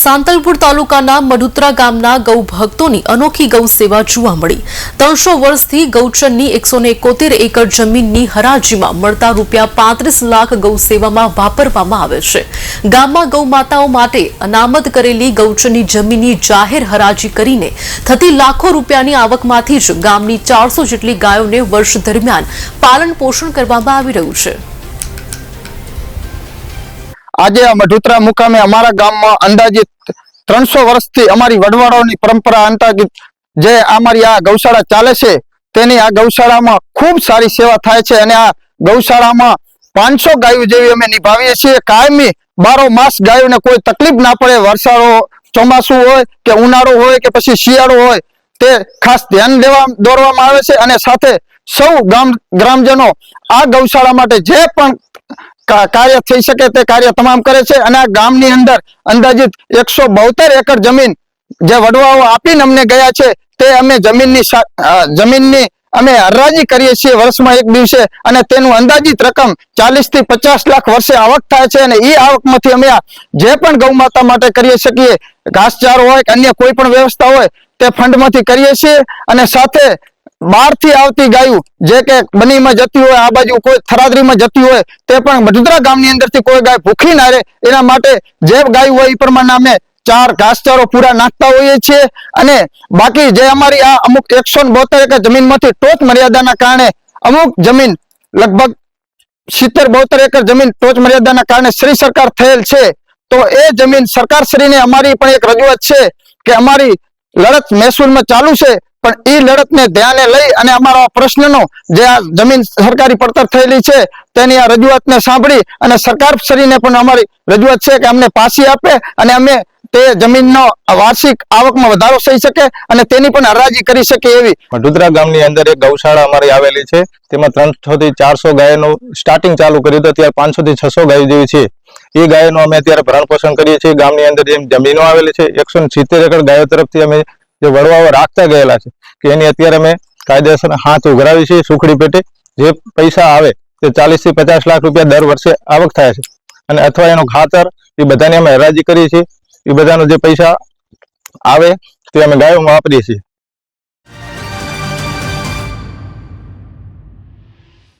સાંતલપુર તાલુકાના મડુત્રા ગામના ગૌ ભક્તોની અનોખી ગૌ સેવા જોવા મળી. ત્રણસો વર્ષથી ગૌચરની એકસો એકોતેર એકર જમીનની હરાજીમાં મળતા રૂપિયા પાંત્રીસ લાખ ગૌ સેવામાં વાપરવામાં આવે છે. ગામમાં ગૌ માતાઓ માટે અનામત કરેલી ગૌચરની જમીનની જાહેર હરાજી કરીને થતી લાખો રૂપિયાની આવકમાંથી જ ગામની ચારસો જેટલી ગાયોને વર્ષ દરમિયાન પાલન પોષણ કરવામાં આવી રહ્યું છે. આજે મઢુતરા મુકામે અમારા ગામમાં અંદાજિત ત્રણસો વર્ષથી અમારી વડવાળાઓની પરંપરા અંતર્ગત જે અમારી આ ગૌશાળા ચાલે છે, તેની આ ગૌશાળામાં ખૂબ સારી સેવા થાય છે અને આ ગૌશાળામાં પાંચસો ગાયો જેવી અમે નિભાવીએ છીએ. કાયમી બારો માસ ગાયોને કોઈ તકલીફ ના પડે, વરસાદો ચોમાસું હોય કે ઉનાળો હોય કે પછી શિયાળો હોય, તે ખાસ ધ્યાન દેવા દોરવામાં આવે છે અને સાથે સૌ ગામ ગ્રામજનો આ ગૌશાળા માટે જે પણ કાર્ય થઈ શકે તે કાર્ય તમામ કરે છે અને આ ગામની અંદર અંદાજિત એકસો એકર જમીન જે વડવાઓ આપીને અમને ગયા છે તે અમે જમીનની જમીનની અમે હરાજી કરીએ છીએ વર્ષમાં એક દિવસે અને તેનું અંદાજિત રકમ ચાલીસથી પચાસ લાખ વર્ષે આવક થાય છે અને એ આવકમાંથી અમે જે પણ ગૌ માતા માટે કરીએ શકીએ, ઘાસચારો હોય અન્ય કોઈ પણ વ્યવસ્થા હોય તે ફંડમાંથી કરીએ છીએ અને સાથે બહારથી આવતી ગાયું જે કે બનીમાં જતી હોય, આ બાજુ કોઈ થરાદરીમાં જતી હોય, તે પણ વડોદરા ગામની અંદરથી કોઈ ગાય ભૂખી ના રહે. એના માટે જે ગાયું હોય એ પ્રમાણે અમે ચાર ઘાસચારો પૂરા નાખતા હોઈએ છીએ અને બાકી જે અમારી આ અમુક એકસો બોતેર એકર જમીનમાંથી ટોચ મર્યાદાના કારણે અમુક જમીન લગભગ સિત્તેર બોતેર એકર જમીન ટોચ મર્યાદાના કારણે શ્રી સરકાર થયેલ છે, તો એ જમીન સરકારશ્રીને અમારી પણ એક રજૂઆત છે કે અમારી લડત મહેસૂલમાં ચાલુ છે. પણ એ લડતને ધ્યાને લઈ અને અમારા પ્રશ્નનો જે આ જમીન સરકારી પડતર થયેલી છે, તેની આ રજૂઆતને સાંભળી અને સરકાર શ્રીને પણ અમારી રજૂઆત છે કે અમને પાછી આપે અને અમે તે જમીનનો વાર્ષિક આવકમાં વધારો થઈ શકે અને તેની પણ હરાજી કરી શકે એવી. ઢુદરા ગામની અંદર એક ગૌશાળા અમારી આવેલી છે, તેમાં ત્રણસો થી ચારસો ગાયનું સ્ટાર્ટિંગ ચાલુ કર્યું હતું, અત્યારે પાંચસો થી છસો ગાય જેવી છે. એ ગાયનું અમે અત્યારે ભરણ પોષણ કરીએ છીએ. ગામની અંદર જેમ જમીનો આવેલી છે, એકસો સિત્તેર એકર ગાયો તરફથી અમે જે વડવાઓ રાખતા ગયેલા છે કે એની અત્યારે અમે કાયદેસર હાથ ઉઘરાવી છે, સુખડી પેટે જે પૈસા આવે તે ચાલીસથી પચાસ લાખ રૂપિયા દર વર્ષે આવક થાય છે. અને અથવા એનો ખાતર એ બધાની અમે હરાજી કરીએ છીએ. એ બધાનો જે પૈસા આવે તે અમે ગાયોમાં વાપરીએ છીએ.